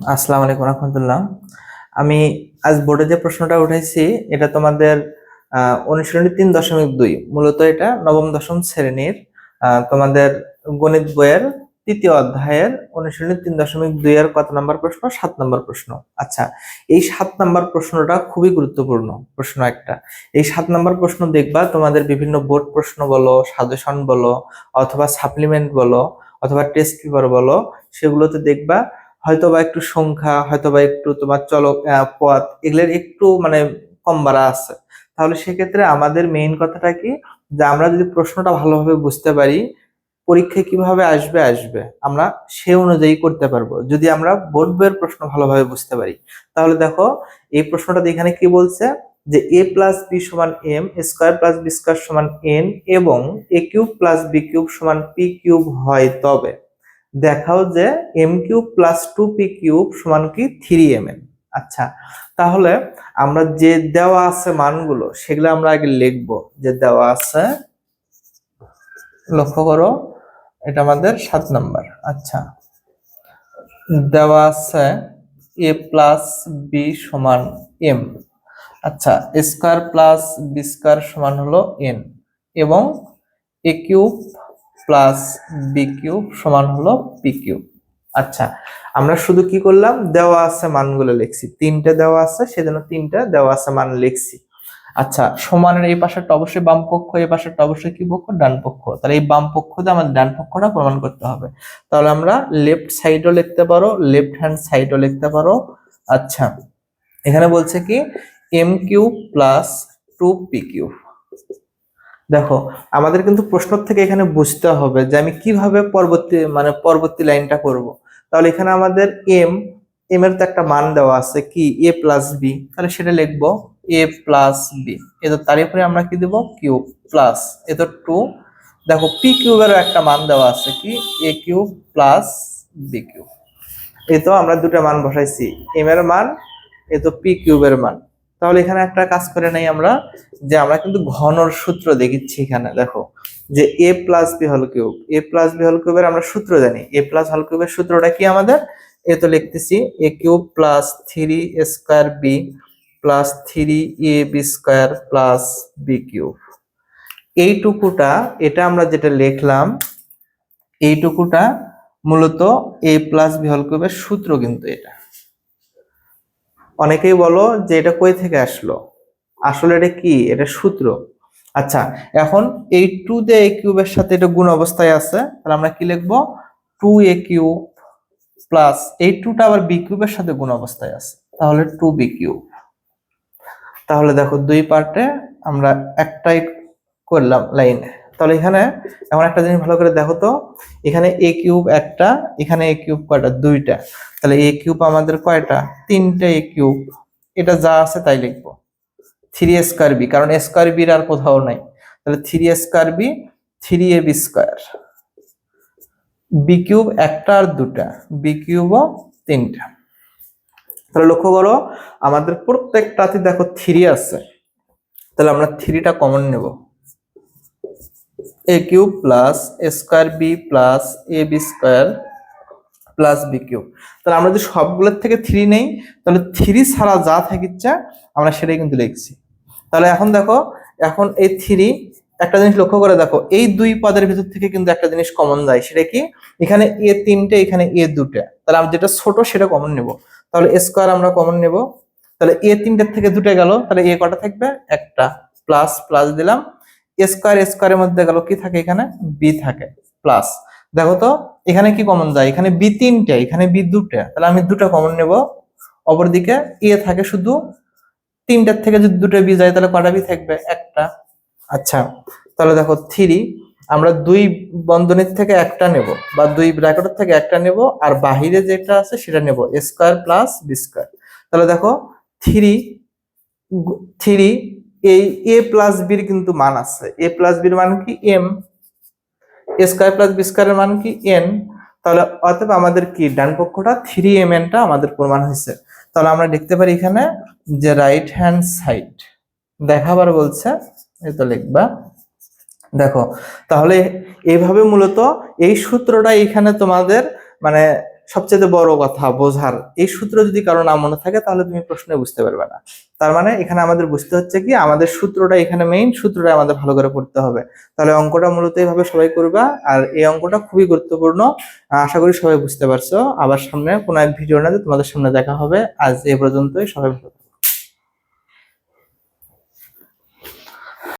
আসসালামু আলাইকুম রহমতুল্লাহ। আমি আজ বোর্ডে যে প্রশ্নটা উঠাইছি, এটা তোমাদের অনুশীলনী তিন দশমিক দুই, মূলত এটা নবম দশম শ্রেণির তোমাদের গণিত বইয়ের তৃতীয় অধ্যায়ের অনুশীলনী তিন দশমিক দুই এর কত নম্বর প্রশ্ন? সাত নম্বর প্রশ্ন। আচ্ছা এই সাত নম্বর প্রশ্নটা খুবই গুরুত্বপূর্ণ প্রশ্ন একটা। এই সাত নম্বর প্রশ্ন দেখবা, তোমাদের বিভিন্ন বোর্ড প্রশ্ন বলো, সাজেশন বলো, অথবা সাপ্লিমেন্ট বলো, অথবা টেস্ট পেপার বলো, সেগুলোতে দেখবা হয়তো বা একটু সংখ্যা হয়তো বা একটু তোমার চলক পথ, এগুলোর একটু মানে কম বাড়া আছে। তাহলে সেক্ষেত্রে আমাদের মেইন কথাটা কি? যে আমরা যদি প্রশ্নটা ভালোভাবে বুঝতে পারি পরীক্ষায় কীভাবে আসবে আসবে। আমরা সে অনুযায়ী করতে পারব। যদি আমরা বোর্ড বইয়ের প্রশ্ন ভালোভাবে বুঝতে পারি, তাহলে দেখো, এই প্রশ্নটা এখানে কি বলছে? যে এ প্লাস বি সমান M square plus B square সমান এন এবং A cube plus B cube সমান পি কিউব হয় তবে। দেখাও যে M cube plus two P cube সমান কি থ্রি এম এন আচ্ছা তাহলে আমরা যে দেওয়া আছে মানগুলো, সেগুলো আমরা আগে লিখব। যে দেওয়া আছে, লক্ষ্য করো, এটা আমাদের সাত নাম্বার। আচ্ছা দেওয়া আছে এ প্লাস বি সমান এম আচ্ছা স্কোয়ার প্লাস বি স্কোয়ার সমান হলো এন এবং A cube plus B cube সমান হলো পি কিউব আচ্ছা আমরা শুধু কি করলাম? দেওয়া আছে মানগুলো লিখছি। তিনটে দেওয়া আছে, সেজন্য তিনটা দেওয়া আছে মান লিখছি। আচ্ছা সমানের এই পাশেরটা অবশ্যই বাম পক্ষ, এই পাশেরটা অবশ্যই কি পক্ষ? ডান পক্ষ। তাহলে এই বাম পক্ষ দিয়ে আমাদের ডান পক্ষটা প্রমাণ করতে হবে। তাহলে আমরা লেফট সাইডও লিখতে পারো লেফট হ্যান্ড সাইডও লিখতে পারো। আচ্ছা এখানে বলছে কি M cube plus two P cube দেখো, আমাদের কিন্তু প্রশ্ন থেকে এখানে বুঝতে হবে যে আমি কীভাবে পরবর্তী মানে পরবর্তী লাইনটা করব। তাহলে এখানে আমাদের এম এম এর তো একটা মান দেওয়া আছে কি? এ প্লাস বি তাহলে সেটা লিখব এ প্লাস বি এ তো তার উপরে আমরা কি দেব? কিউব প্লাস এ তো টু দেখো পি কিউবেরও একটা মান দেওয়া আছে কি? A cube plus B cube এ তো আমরা দুটো মান বসাইছি। এম এর মান, এ তো পি কিউবের মান। তাহলে এখানে একটা কাজ করে নাই আমরা, যে আমরা কিন্তু ঘনর সূত্র দেখিচ্ছি এখানে, দেখো, যে এ প্লাস বি হল কিউব এ প্লাস বি হল কিউবের আমরা সূত্র জানি। এ প্লাস হল কিউবের সূত্রটা কি আমাদের? এ তো লিখতেছি A cube plus three square B plus three A B square plus B cube এইটুকুটা, এটা আমরা যেটা লিখলাম, এইটুকুটা মূলত এ প্লাস বি হল কিউবের সূত্র কিন্তু এটা। অনেকেই বলো যে এটা কই থেকে আসলো? আসলে এটা কি? এটা সূত্র। আচ্ছা এখন এই টু দে এ কিউবের সাথে এটা গুণ অবস্থায় আছে, তাহলে আমরা কি লিখব? টু এ কিউব প্লাস এই টুটা আবার বি কিউবের সাথে গুণ অবস্থায় আছে, তাহলে টু বি কিউব তাহলে দেখো দুই পার্টে আমরা একটাই করলাম লাইনে তাহলে এখানে এমন একটা জিনিস ভালো করে দেখো তো। এখানে এ কিউব একটা, এখানে এ কিউব কয়টা? দুইটা। তাহলে এ কিউব আমাদের কয়টা? তিনটে এ কিউব এটা যা আছে তাই লিখব। থ্রি স্কোয়ার বি কারণ স্কোয়ার বির আর কোথাও নাই। তাহলে three square B three A B square B cube একটা আর দুটা। বি কিউবও তিনটা। তাহলে লক্ষ্য করো, আমাদের প্রত্যেকটাতে দেখো থ্রি আছে। তাহলে আমরা থ্রিটা কমন নেব। A cube plus A square B plus A B square plus B cube তাহলে আমরা যদি সবগুলোর থেকে থ্রি নেই, তাহলে থ্রি ছাড়া যা থাকিচ্ছে আমরা সেটাই কিন্তু লিখছি। তাহলে এখন দেখো, এখন এই থ্রি একটা জিনিস লক্ষ্য করে দেখো, এই দুই পদের ভিতর থেকে কিন্তু একটা জিনিস কমন যায়, সেটা কি? এখানে এ তিনটে, এখানে এ দুটা। তাহলে আমরা যেটা ছোট সেটা কমন নেব। তাহলে স্কোয়ার আমরা কমন নেব। তাহলে এ তিনটের থেকে দুটো গেল, তাহলে এ কটা থাকবে? একটা। প্লাস প্লাস দিলাম। স্কোয়ার স্কোয়ারের মধ্যে গেল কি থাকে এখানে? বি থাকে প্লাস দেখো তো, এখানে কি কমন যায়? এখানে বি তিনটে, এখানে বি দুটা। তাহলে আমি দুটো কমন নেব। অপরদিকে এ থাকে শুধু তিনটার থেকে যদি দুটো বি যায়, তাহলে কটা বি থাকবে? একটা। আচ্ছা তাহলে দেখো থ্রি আমরা দুই বন্ধনীর থেকে একটা নেব, বা দুই ব্র্যাকেটের থেকে একটা নেব, আর বাহিরে যেটা আছে সেটা নেব স্কোয়ার প্লাস বি স্কোয়ার তাহলে দেখো থ্রি থ্রি এই এ প্লাস বির কিন্তু মান আছে। এ প্লাস বির মান কি? M A square plus B স্কোয়ারের মান কি? এন তাহলে অতএব আমাদের কি? ডান পক্ষটা থ্রি এম এনটা আমাদের প্রমাণ হয়েছে। তাহলে আমরা দেখতে পারি এখানে যে রাইট হ্যান্ড সাইড দেখাবার বলছে, এই তো লিখবা। দেখো, তাহলে এইভাবে মূলত এই সূত্রটা এখানে তোমাদের মানে সবচেয়ে বড় কথা বোঝার। এই সূত্র যদি কারও না মনে থাকে, তাহলে তুমি প্রশ্নে বুঝতে পারবে না। তার মানে এখানে আমাদের বুঝতে হচ্ছে কি, আমাদের সূত্রটা এখানে মেইন সূত্রটা আমাদের ভালো করে পড়তে হবে। তাহলে অঙ্কটা মূলত এইভাবে সবাই করবা, আর এই অঙ্কটা খুবই গুরুত্বপূর্ণ। আশা করি সবাই বুঝতে পারছ। আবার সামনে কোনো এক ভিডিও না তোমাদের সামনে দেখা হবে। আজ এ পর্যন্তই, সবাই ভালো।